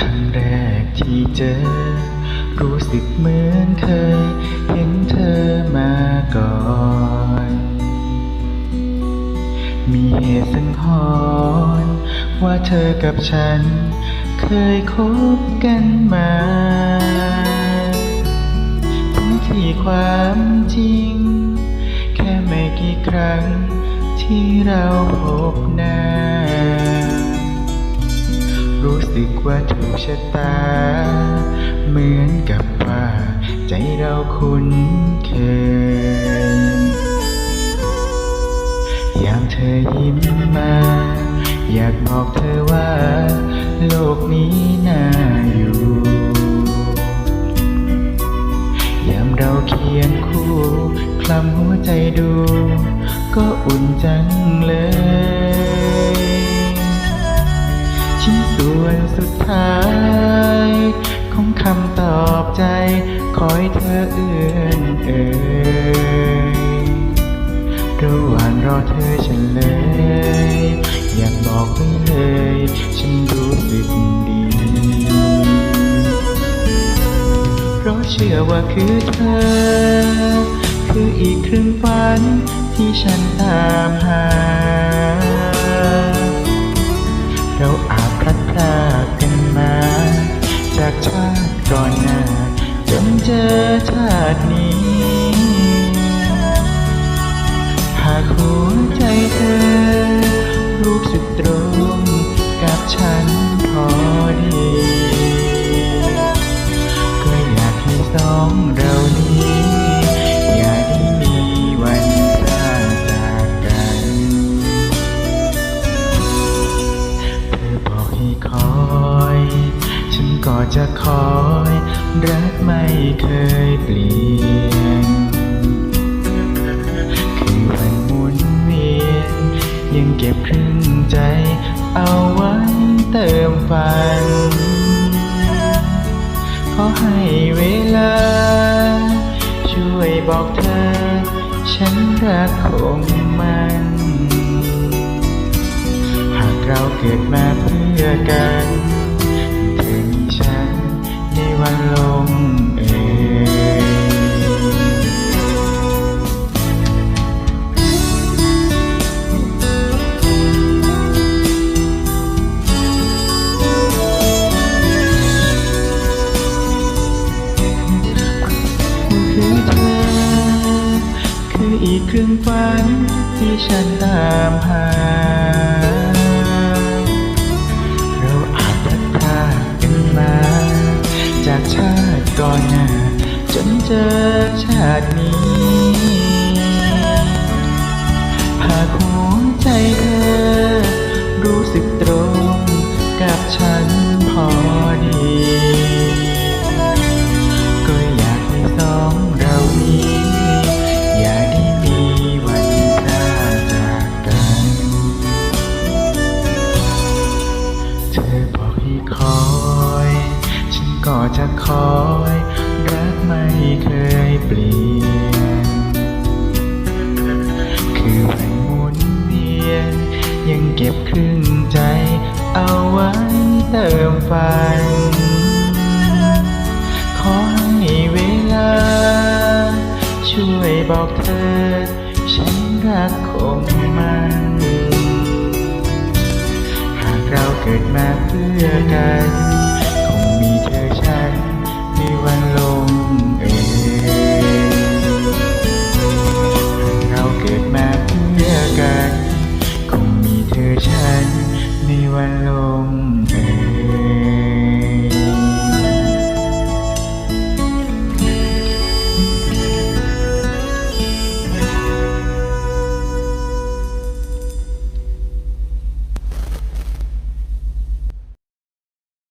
ครั้งแรกที่เจอ รู้สึกเหมือนเคย เห็นเธอมาก่อน มีเหตุสังหรณ์ว่าเธอกับฉัน เคยคบกันมาทั้งที่ความจริง แค่ไม่กี่ครั้งที่เราพบหน้า ว่าถูกชะตา เหมือนกับว่าใจเราคุ้นเคย ยามเธอยิ้มมา อยากบอกเธอว่า โลกนี้น่าอยู่ ยามเราเคียงคู่ คลำหัวใจดู ก็อุ่นจังเลย ท้ายของคำตอบใจคอยเธอเอื้อนเอ่ยระหว่างรอเธอฉันเลย อยากบอกไว้เลย ฉันรู้สึกดีเพราะเชื่อว่าคือเธอ คืออีกครึ่งฝันที่ฉันตามหา ให้สองเรานี้ อย่าได้มีวันพลาดจากกันเธอบอกให้คอย ฉันก็จะคอย รักไม่เคยเปลี่ยน คือวันหมุนเวียน ยังเก็บครึ่งใจ เอาไว้เติมฝัน อให้เวลา ช่วยบอกเธอ ฉันรักคงมัน หากเราเกิดมาเพื่อกัน คืออีกครึ่งฝันที่ฉันตามหา เราอาจพลัดพรากกันมา จากชาติก่อนหน้าจนเจอชาตินี้หากหัวใจเธอรู้สึก จะคอย รักไม่เคยเปลี่ยน คือวันหมุนเวียน ยังเก็บครึ่งใจ เอาไว้เติมฝัน ขอให้เวลา ช่วยบอกเธอ ฉันรักคงมันหากเราเกิดมาเพื่อกัน Bueno.